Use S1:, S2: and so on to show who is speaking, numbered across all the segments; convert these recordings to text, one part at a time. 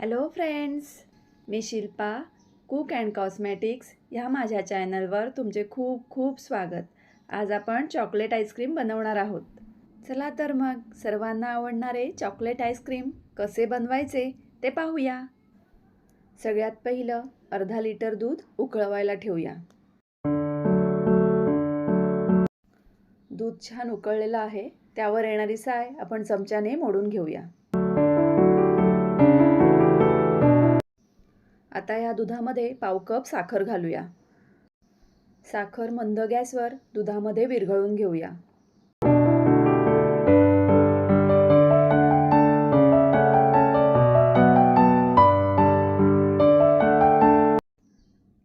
S1: Hello friends मी Shilpa cook and cosmetics ह्या माझ्या चॅनलवर तुमचे खूप खूप स्वागत. आज आपण चॉकलेट आईस्क्रीम बनवणार आहोत. चला तर मग सर्वांना आवडणारे चॉकलेट आईस्क्रीम कसे बनवायचे ते पाहूया. सगळ्यात पहिलं अर्धा लिटर दूध उकळवायला ठेवूया. दूध छान उकळलेलं आहे त्यावर येणारी साय आपण चमच्याने मोडून घेऊया. आता या दुधामध्ये पाव कप साखर घालूया. साखर मंद गॅसवर दुधामध्ये विरघळून घेऊया.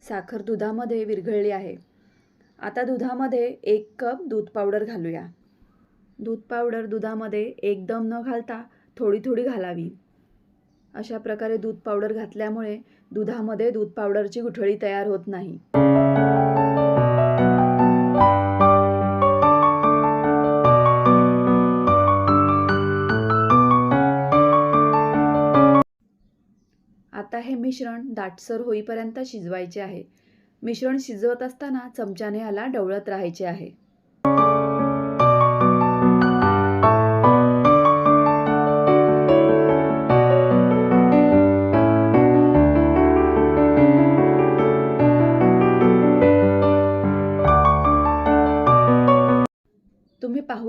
S1: साखर दुधामध्ये विरघळली आहे. आता दुधामध्ये एक कप दूध पावडर घालूया. दूध पावडर दुधामध्ये एकदम न घालता थोडी थोडी घालावी. अशा प्रकारे दूध पावडर घातल्यामुळे दुधामध्ये दूध पावडरची गुठळी तयार होत नाही. आता हे मिश्रण दाटसर होईपर्यंत शिजवायचे आहे. मिश्रण शिजवत असताना चमच्याने याला डवळत राहायचे आहे.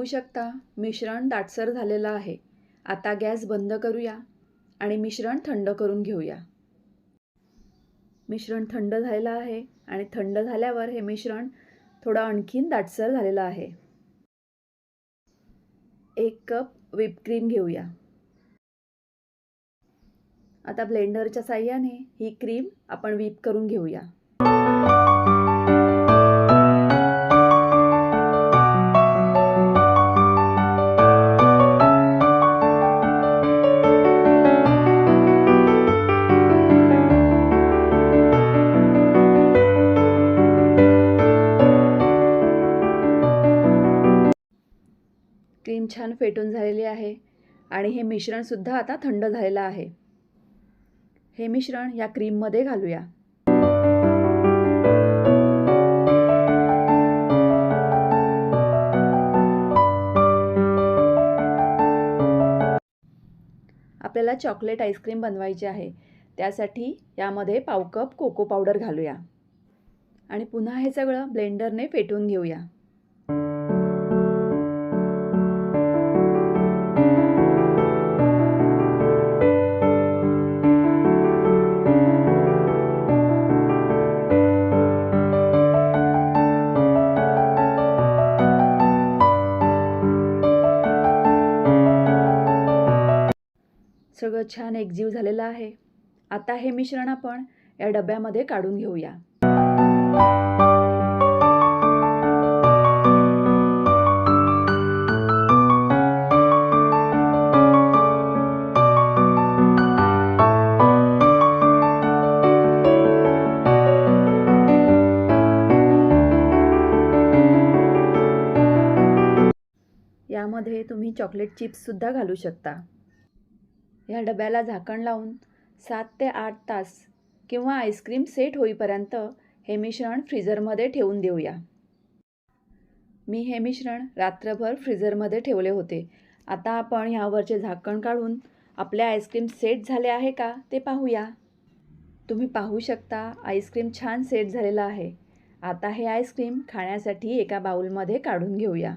S1: शकता? मिश्रण दाटसर झालेलं आहे. आता गॅस बंद करूया आणि मिश्रण थंड करून घेऊया. मिश्रण थंड झालेलं आहे आणि थंड झाल्यावर हे मिश्रण थोडं आणखीन दाटसर झालेलं आहे. एक कप विपक्रीम घेऊया. आता ब्लेंडरच्या साह्याने ही क्रीम आपण व्हिप करून घेऊया. क्रीम छान फेटून झालेली आहे आणि हे मिश्रणसुद्धा आता थंड झालेलं आहे. हे मिश्रण या क्रीममध्ये घालूया. आपल्याला चॉकलेट आईस्क्रीम बनवायची आहे. त्यासाठी यामध्ये पाव कप कोको पावडर घालूया. आणि पुन्हा हे सगळं ब्लेंडरने फेटून घेऊया. सगळं छान एकजीव झालेलं आहे. आता हे मिश्रण आपण या डब्यामध्ये काढून घेऊया. यामध्ये तुम्ही चॉकलेट चिप्ससुद्धा घालू शकता. ह्या डब्याला झाकण लावून सात ते आठ तास किंवा आईस्क्रीम सेट होईपर्यंत हे मिश्रण फ्रीझरमध्ये ठेवून देऊया. मी हे मिश्रण रात्रभर फ्रीझरमध्ये ठेवले होते. आता आपण ह्यावरचे झाकण काढून आपले आईस्क्रीम सेट झाले आहे का ते पाहूया. तुम्ही पाहू शकता आईस्क्रीम छान सेट झालेलं आहे. आता हे आईस्क्रीम खाण्यासाठी एका बाउलमध्ये काढून घेऊया.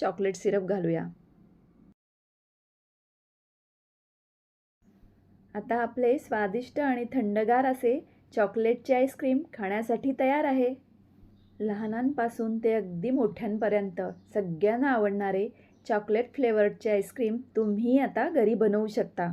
S1: चॉकलेट सिरप घालूया. आता आपले स्वादिष्ट आणि थंडगार असे चॉकलेटचे आईस्क्रीम खाण्यासाठी तयार आहे. लहानांपासून ते अगदी मोठ्यांपर्यंत सगळ्यांना आवडणारे चॉकलेट फ्लेवर्डचे आईस्क्रीम तुम्ही आता घरी बनवू शकता.